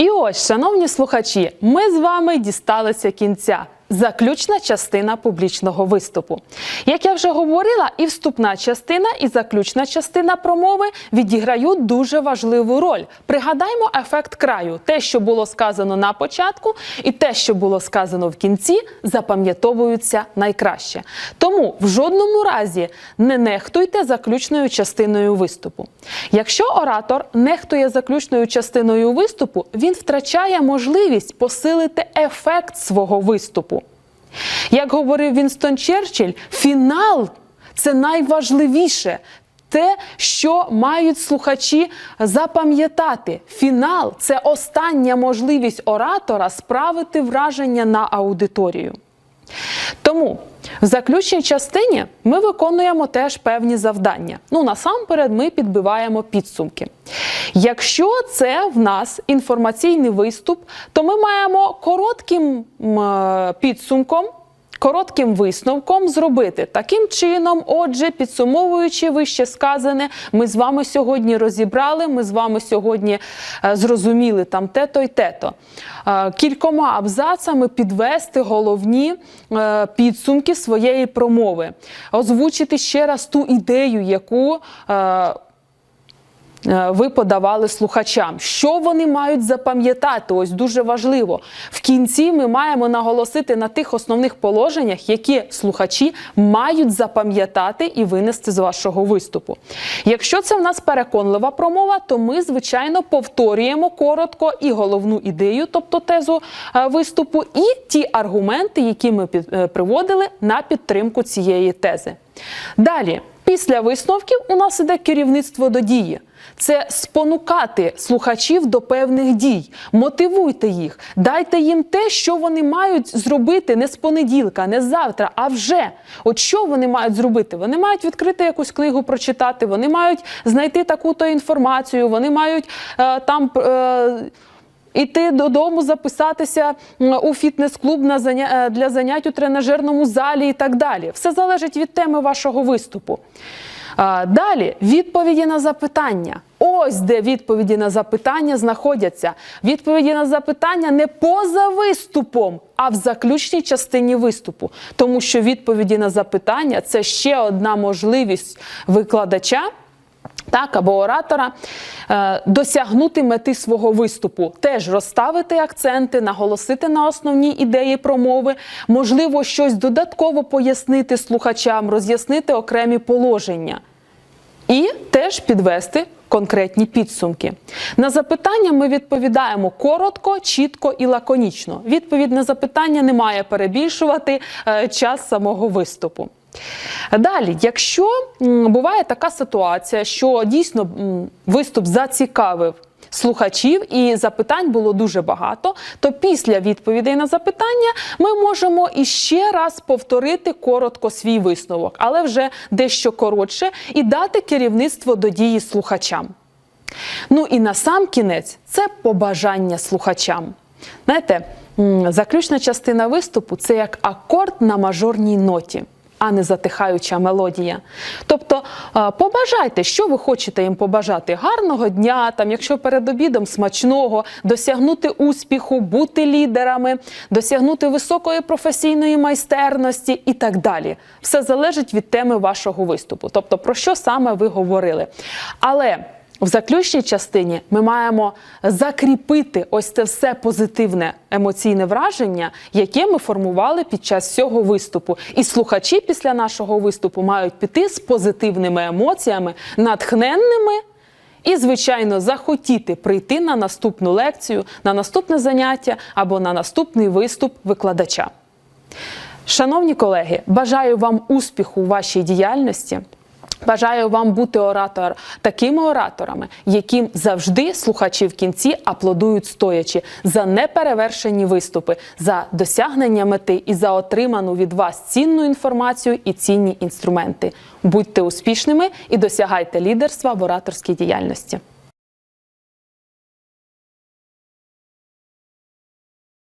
І ось, шановні слухачі, ми з вами дісталися кінця. Заключна частина публічного виступу. Як я вже говорила, і вступна частина, і заключна частина промови відіграють дуже важливу роль. Пригадаймо ефект краю: те, що було сказано на початку, і те, що було сказано в кінці, запам'ятовуються найкраще. Тому в жодному разі не нехтуйте заключною частиною виступу. Якщо оратор нехтує заключною частиною виступу, він втрачає можливість посилити ефект свого виступу. Як говорив Вінстон Черчилль, фінал це найважливіше. Те, що мають слухачі запам'ятати, фінал це остання можливість оратора справити враження на аудиторію. Тому в заключній частині ми виконуємо теж певні завдання. Ну, насамперед, ми підбиваємо підсумки. Якщо це в нас інформаційний виступ, то ми маємо коротким е, підсумком. Коротким висновком зробити таким чином, отже, підсумовуючи вище сказане, ми з вами сьогодні розібрали. Ми з вами сьогодні е, зрозуміли там те-то й те-то. Е, Кількома абзацами підвести головні е, підсумки своєї промови, озвучити ще раз ту ідею, яку. Е, ви подавали слухачам. Що вони мають запам'ятати? Ось дуже важливо. В кінці ми маємо наголосити на тих основних положеннях, які слухачі мають запам'ятати і винести з вашого виступу. Якщо це в нас переконлива промова, то ми, звичайно, повторюємо коротко і головну ідею, тобто тезу е, виступу, і ті аргументи, які ми е, приводили на підтримку цієї тези. Далі. Після висновків у нас іде керівництво до дії. Це спонукати слухачів до певних дій, мотивуйте їх, дайте їм те, що вони мають зробити не з понеділка, не з завтра, а вже. От що вони мають зробити? Вони мають відкрити якусь книгу, прочитати, вони мають знайти таку-то інформацію, вони мають е, там. Е, Іти додому, записатися у фітнес-клуб на заня... е, для занять у тренажерному залі і так далі. Все залежить від теми вашого виступу. Далі відповіді на запитання. Ось де відповіді на запитання знаходяться. Відповіді на запитання не поза виступом, а в заключній частині виступу. Тому що відповіді на запитання це ще одна можливість викладача так, або оратора е, досягнути мети свого виступу, теж розставити акценти, наголосити на основні ідеї промови, можливо, щось додатково пояснити слухачам, роз'яснити окремі положення. І теж підвести конкретні підсумки. На запитання ми відповідаємо коротко, чітко і лаконічно. Відповідь на запитання не має перебільшувати е, час самого виступу. Далі, якщо буває така ситуація, що дійсно виступ зацікавив слухачів і запитань було дуже багато, то після відповідей на запитання ми можемо іще раз повторити коротко свій висновок, але вже дещо коротше, і дати керівництво до дії слухачам. Ну і на сам кінець це побажання слухачам. Знаєте, заключна частина виступу це як акорд на мажорній ноті. А не затихаюча мелодія. Тобто е, побажайте, що ви хочете їм побажати. Гарного дня, там, якщо перед обідом смачного, досягнути успіху, бути лідерами, досягнути високої професійної майстерності і так далі. Все залежить від теми вашого виступу. Тобто, про що саме ви говорили. Але в заключній частині ми маємо закріпити ось це все позитивне емоційне враження, яке ми формували під час цього виступу. І слухачі після нашого виступу мають піти з позитивними емоціями, натхненними. І, звичайно, захотіти прийти на наступну лекцію, на наступне заняття або на наступний виступ викладача. Шановні колеги, бажаю вам успіху у вашій діяльності. Бажаю вам бути оратор такими ораторами, яким завжди слухачі в кінці аплодують стоячи за неперевершені виступи, за досягнення мети і за отриману від вас цінну інформацію і цінні інструменти. Будьте успішними і досягайте лідерства в ораторській діяльності.